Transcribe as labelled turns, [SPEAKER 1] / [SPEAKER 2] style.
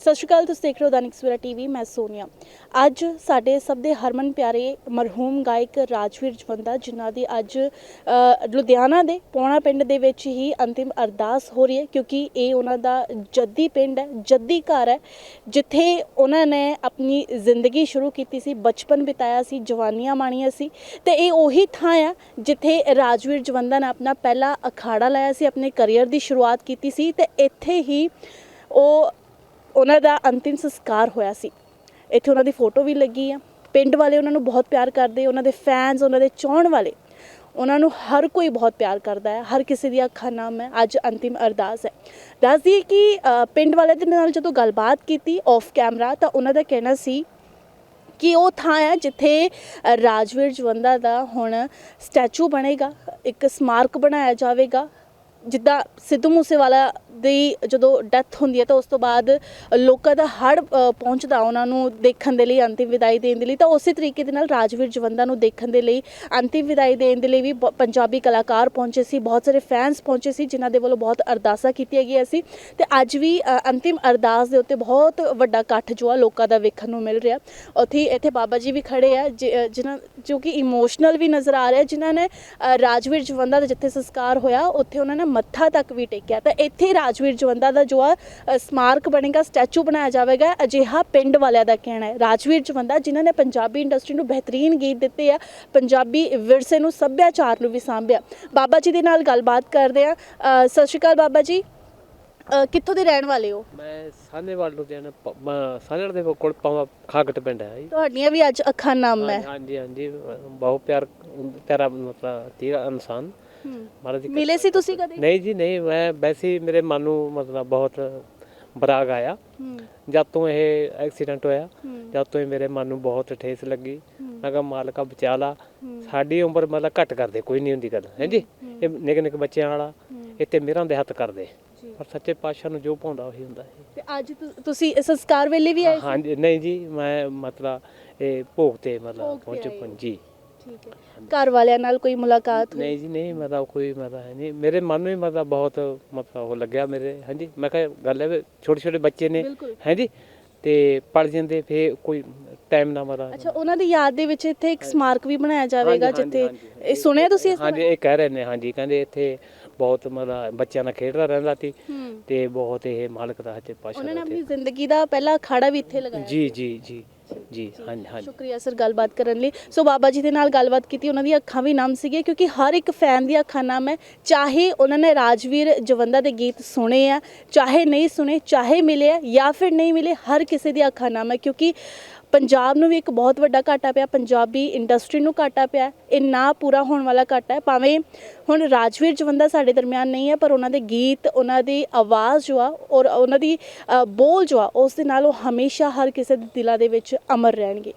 [SPEAKER 1] ਸਤਿ ਸ਼੍ਰੀ ਅਕਾਲ, ਤੁਸੀਂ ਦੇਖ ਰਹੇ ਹੋ ਦੈਨਿਕ ਸਵੇਰਾ ਟੀਵੀ, ਮੈਂ ਸੋਨੀਆ। ਅੱਜ ਸਾਡੇ ਸਭ ਦੇ ਹਰਮਨ ਪਿਆਰੇ ਮਰਹੂਮ ਗਾਇਕ ਰਾਜਵੀਰ ਜਵੰਦਾ, ਜਿਨ੍ਹਾਂ ਦੀ ਅੱਜ ਲੁਧਿਆਣਾ ਦੇ ਪੌਣਾ ਪਿੰਡ ਦੇ ਵਿੱਚ ਹੀ ਅੰਤਿਮ ਅਰਦਾਸ ਹੋ ਰਹੀ ਹੈ, ਕਿਉਂਕਿ ਇਹ ਉਹਨਾਂ ਦਾ ਜੱਦੀ ਪਿੰਡ ਹੈ, ਜੱਦੀ ਘਰ ਹੈ, ਜਿੱਥੇ ਉਹਨਾਂ ਨੇ ਆਪਣੀ ਜ਼ਿੰਦਗੀ ਸ਼ੁਰੂ ਕੀਤੀ ਸੀ, ਬਚਪਨ ਬਿਤਾਇਆ ਸੀ, ਜਵਾਨੀਆਂ ਮਾਣੀਆਂ ਸੀ, ਤੇ ਇਹ ਉਹੀ ਥਾਂ ਆ ਜਿੱਥੇ ਰਾਜਵੀਰ ਜਵੰਦਾ ਨੇ ਆਪਣਾ ਪਹਿਲਾ ਅਖਾੜਾ ਲਾਇਆ ਸੀ, ਆਪਣੇ ਕੈਰੀਅਰ ਦੀ ਸ਼ੁਰੂਆਤ ਕੀਤੀ ਸੀ, ਤੇ ਇੱਥੇ ਹੀ ਉਹ ਉਹਨਾਂ ਦਾ ਅੰਤਿਮ ਸੰਸਕਾਰ ਹੋਇਆ ਸੀ। ਇੱਥੇ ਉਹਨਾਂ ਦੀ ਫੋਟੋ ਵੀ ਲੱਗੀ ਆ। ਪਿੰਡ ਵਾਲੇ ਉਹਨਾਂ ਨੂੰ ਬਹੁਤ ਪਿਆਰ ਕਰਦੇ, ਉਹਨਾਂ ਦੇ ਫੈਨਸ ਉਹਨਾਂ ਦੇ ਚਾਹਣ ਵਾਲੇ, ਉਹਨਾਂ ਨੂੰ ਹਰ ਕੋਈ ਬਹੁਤ ਪਿਆਰ ਕਰਦਾ ਹੈ ਹਰ ਕਿਸੇ ਦੀ ਅੱਖਾਂ ਨਾਮ ਹੈ ਅੱਜ ਅੰਤਿਮ ਅਰਦਾਸ ਹੈ। ਦੱਸ ਦਈਏ ਕਿ ਪਿੰਡ ਵਾਲੇ ਦੇ ਨਾਲ ਜਦੋਂ ਗੱਲਬਾਤ ਕੀਤੀ ਆਫ ਕੈਮਰਾ ਤਾਂ ਉਹਨਾਂ ਦਾ ਕਹਿਣਾ ਸੀ ਕਿ ਉਹ ਥਾਂ ਹੈ ਜਿੱਥੇ ਰਾਜਵੀਰ ਜਵੰਦਾ ਦਾ ਹੁਣ ਸਟੈਚੂ ਬਣੇਗਾ, ਇੱਕ ਸਮਾਰਕ ਬਣਾਇਆ ਜਾਵੇਗਾ। ਜਿੱਦਾਂ ਸਿੱਧੂ ਮੂਸੇਵਾਲਾ ਦੀ ਜਦੋਂ ਡੈਥ ਹੁੰਦੀ ਹੈ ਤਾਂ ਉਸ ਤੋਂ ਬਾਅਦ ਲੋਕਾਂ ਦਾ ਹੜ ਪਹੁੰਚਦਾ ਉਹਨਾਂ ਨੂੰ ਦੇਖਣ ਦੇ ਲਈ ਅੰਤਿਮ ਵਿਦਾਈ ਦੇਣ ਦੇ ਲਈ। ਤਾਂ ਉਸੇ ਤਰੀਕੇ ਦੇ ਨਾਲ ਰਾਜਵੀਰ ਜਵੰਦਾ ਨੂੰ ਦੇਖਣ ਦੇ ਲਈ ਅੰਤਿਮ ਵਿਦਾਈ ਦੇਣ ਦੇ ਲਈ ਵੀ ਬ- ਪੰਜਾਬੀ ਕਲਾਕਾਰ ਪਹੁੰਚੇ ਸੀ ਬਹੁਤ ਸਾਰੇ ਫੈਨਸ ਪਹੁੰਚੇ ਸੀ ਜਿਨ੍ਹਾਂ ਦੇ ਵੱਲੋਂ ਬਹੁਤ ਅਰਦਾਸਾਂ ਕੀਤੀਆਂ ਗਈਆਂ ਸੀ। ਤੇ ਅੱਜ ਵੀ ਅ, ਅੰਤਿਮ ਅਰਦਾਸ ਦੇ ਉੱਤੇ ਬਹੁਤ ਵੱਡਾ ਇਕੱਠ ਜੋ ਆ ਲੋਕਾਂ ਦਾ ਵੇਖਣ ਨੂੰ ਮਿਲ ਰਿਹਾ। ਉੱਥੇ ਇੱਥੇ ਬਾਬਾ ਜੀ ਵੀ ਖੜੇ ਆ ਜਿ- ਅ, ਜਿਨ੍ਹਾਂ ਜੋ ਕਿ ਇਮੋਸ਼ਨਲ ਵੀ ਨਜ਼ਰ ਆ ਰਿਹਾ ਜਿਨ੍ਹਾਂ ਨੇ ਅ, ਰਾਜਵੀਰ ਜਵੰਦਾ ਦਾ ਜਿੱਥੇ ਸੰਸਕਾਰ ਹੋਇਆ ਉੱਥੇ ਉਹਨਾਂ ਨੇ ਮੱਥਾ ਤੱਕ ਵੀ ਟੇਕਿਆ। ਤਾਂ ਇੱਥੇ ਰਾਜਵੀਰ ਜਵੰਦਾ ਦਾ ਜੋ ਆ ਸਮਾਰਕ ਬਣੇਗਾ ਸਟੈਚੂ ਬਣਾਇਆ ਜਾਵੇਗਾ ਅਜਿਹਾ ਪਿੰਡ ਵਾਲਿਆਂ ਦਾ ਕਹਿਣਾ ਹੈ। ਰਾਜਵੀਰ ਜਵੰਦਾ ਜਿਨ੍ਹਾਂ ਨੇ ਪੰਜਾਬੀ ਇੰਡਸਟਰੀ ਨੂੰ ਬਿਹਤਰੀਨ ਗੀਤ ਦਿੱਤੇ ਆ ਪੰਜਾਬੀ ਵਿਰਸੇ ਨੂੰ ਸੱਭਿਆਚਾਰ ਨੂੰ ਵੀ ਸਾਂਭਿਆ। ਬਾਬਾ ਜੀ ਦੇ ਨਾਲ ਗੱਲਬਾਤ ਕਰਦੇ ਆ। ਸਤਿ ਸ਼੍ਰੀ ਅਕਾਲ ਬਾਬਾ ਜੀ। ਅ, ਕਿੱਥੋਂ ਦੇ ਰਹਿਣ ਵਾਲੇ ਹੋ?
[SPEAKER 2] ਮੈਂ ਸਾਹਨੇਵਾਲ ਲੁਧਿਆਣਾ ਪ- ਮੈਂ ਸਾਹਨੇਵਾਲ ਦੇ ਕੋਲ ਪਾਵਾ ਖਾਗਟ ਪਿੰਡ ਹੈ ਜੀ
[SPEAKER 1] ਤੁਹਾਡੀਆਂ ਵੀ ਅੱਜ ਅੱਖਾਂ ਨਮ ਹੈ।
[SPEAKER 2] ਹਾਂਜੀ ਹਾਂਜੀ ਬਹੁਤ ਪਿਆਰ ਪਿਆਰਾ ਮਤਲਬ ਤੀਰਾ ਇਨਸਾਨ। ਮਹਾਰਾਜ ਦੀ
[SPEAKER 1] ਮਿਲੇ ਸੀ ਤੁਸੀਂ ਕਦੇ?
[SPEAKER 2] ਨਹੀਂ ਜੀ ਨਹੀਂ ਮੈਂ ਵੈਸੇ ਹੀ ਮੇਰੇ ਮਨ ਨੂੰ ਮਤਲਬ ਬਹੁਤ ਬਰਾਗ ਆਇਆ। ਜਦ ਤੋਂ ਇਹ ਐਕਸੀਡੈਂਟ ਹੋਇਆ ਜਦ ਤੋਂ ਹੀ ਮੇਰੇ ਮਨ ਨੂੰ ਬਹੁਤ ਠੇਸ ਲੱਗੀ। ਮੈਂ ਕਿਹਾ ਮਾਲਕਾ ਬਚਾ ਲਾ। ਸਾਡੀ ਉਮਰ ਮਤਲਬ ਘੱਟ ਕਰਦੇ ਕੋਈ ਨਹੀਂ ਹੁੰਦੀ ਗੱਲ ਹੈ ਜੀ? ਇਹ ਨਿੱਕੇ ਨਿੱਕੇ ਬੱਚਿਆਂ ਵਾਲਾ। ਇੱਥੇ ਮੇਰਾਂ ਦੇ ਹੱਥ ਕਰਦੇ। ਪਰ ਸੱਚੇ ਪਾਤਸ਼ਾਹ ਨੂੰ ਜੋ ਪਾਉਂਦਾ ਉਹੀ ਹੁੰਦਾ ਹੈ।
[SPEAKER 1] ਤੇ ਅੱਜ ਤੁਸੀਂ ਸੰਸਕਾਰ ਵੇਲੇ ਵੀ ਆਏ ਸੀ?
[SPEAKER 2] ਹਾਂਜੀ ਨਹੀਂ ਜੀ ਮੈਂ ਮਤਲਬ ਇਹ ਭੋਗ ਤੇ ਮਤਲਬ ਪਹੁੰਚ। ਜੀ।
[SPEAKER 1] ਠੀਕ ਹੈ। ਘਰ ਵਾਲਿਆਂ ਨਾਲ ਕੋਈ ਮੁਲਾਕਾਤ ਹੋਈ?
[SPEAKER 2] ਨਹੀਂ ਜੀ ਨਹੀਂ ਮਤਲਬ ਕੋਈ ਮਤਲਬ ਹੈ ਨਹੀਂ। ਮੇਰੇ ਮਨ ਨੂੰ ਮਤਲਬ ਬਹੁਤ ਮਤਲਬ ਉਹ ਲੱਗਿਆ ਮੇਰੇ ਹਾਂਜੀ। ਮੈਂ ਕਿਹਾ ਗੱਲ ਹੈ ਵੀ ਛੋਟੇ ਛੋਟੇ ਬੱਚੇ ਨੇ
[SPEAKER 1] ਬਿਲਕੁਲ।
[SPEAKER 2] ਹਾਂਜੀ। ਤੇ ਪੜ ਜਾਂਦੇ ਫੇ ਕੋਈ ਟਾਈਮ ਨਾ ਮਰਾ।
[SPEAKER 1] ਅੱਛਾ ਉਹਨਾਂ ਦੀ ਯਾਦ ਦੇ ਵਿੱਚ ਇੱਥੇ ਇੱਕ ਸਮਾਰਕ ਵੀ ਬਣਾਇਆ ਜਾਵੇਗਾ
[SPEAKER 2] ਹਾਂਜੀ,
[SPEAKER 1] ਜਿੱਥੇ
[SPEAKER 2] ਹਾਂਜੀ,
[SPEAKER 1] ਇਹ ਸੁਣਿਆ ਤੁਸੀਂ ਇਸ
[SPEAKER 2] ਹਾਂਜੀ ਇਹ ਕਹਿ ਰਹੇ ਨੇ ਹਾਂਜੀ। ਕਹਿੰਦੇ ਇੱਥੇ ਬਹੁਤ ਮਤਲਬ ਬੱਚਿਆਂ ਨਾਲ ਖੇਡਦਾ ਰਹਿੰਦਾ ਸੀ
[SPEAKER 1] ਹੂੰ।
[SPEAKER 2] ਤੇ ਬਹੁਤ ਇਹ ਮਾਲਕ ਦਾ ਹੱਥੇ ਪਾਸ਼ਾ
[SPEAKER 1] ਉਹਨਾਂ ਨੇ ਆਪਣੀ ਜ਼ਿੰਦਗੀ ਦਾ ਪਹਿਲਾ ਅਖਾੜਾ ਵੀ ਇੱਥੇ ਲਗਾਇਆ।
[SPEAKER 2] ਜੀ ਜੀ ਜੀ। ਜੀ ਹਾਂਜੀ ਹਾਂਜੀ।
[SPEAKER 1] ਸ਼ੁਕਰੀਆ ਸਰ ਗੱਲਬਾਤ ਕਰਨ ਲਈ। ਸੋ ਬਾਬਾ ਜੀ ਦੇ ਨਾਲ ਗੱਲਬਾਤ ਕੀਤੀ ਉਹਨਾਂ ਦੀਆਂ ਅੱਖਾਂ ਵੀ ਨਮ ਸੀਗੀਆਂ ਕਿਉਂਕਿ ਹਰ ਇੱਕ ਫੈਨ ਦੀਆਂ ਅੱਖਾਂ ਨਮ ਹੈ। ਚਾਹੇ ਉਹਨਾਂ ਨੇ ਰਾਜਵੀਰ ਜਵੰਦਾ ਦੇ ਗੀਤ ਸੁਣੇ ਆ ਚਾਹੇ ਨਹੀਂ ਸੁਣੇ ਚਾਹੇ ਮਿਲੇ ਆ ਜਾਂ ਫਿਰ ਨਹੀਂ ਮਿਲੇ ਹਰ ਕਿਸੇ ਦੀ ਅੱਖਾਂ ਨਮ ਹੈ ਕਿਉਂਕਿ ਪੰਜਾਬ ਨੂੰ ਵੀ ਇੱਕ ਬਹੁਤ ਵੱਡਾ ਘਾਟਾ ਪਿਆ, ਪੰਜਾਬੀ ਇੰਡਸਟਰੀ ਨੂੰ ਘਾਟਾ ਪਿਆ। ਇਹ ਨਾ ਪੂਰਾ ਹੋਣ ਵਾਲਾ ਘਾਟਾ ਹੈ, ਭਾਵੇਂ ਹੁਣ ਰਾਜਵੀਰ ਜਵੰਦਾ ਸਾਡੇ ਦਰਮਿਆਨ ਨਹੀਂ ਹੈ, ਪਰ ਉਹਨਾਂ ਦੇ ਗੀਤ, ਉਹਨਾਂ ਦੀ ਆਵਾਜ਼ ਜੋ ਆ, ਔਰ ਉਹਨਾਂ ਦੀ ਬੋਲ ਜੋ ਆ, ਉਸ ਦੇ ਨਾਲ ਉਹ ਹਮੇਸ਼ਾ ਹਰ ਕਿਸੇ ਦੇ ਦਿਲਾਂ ਦੇ ਵਿੱਚ ਅਮਰ ਰਹਿਣਗੇ।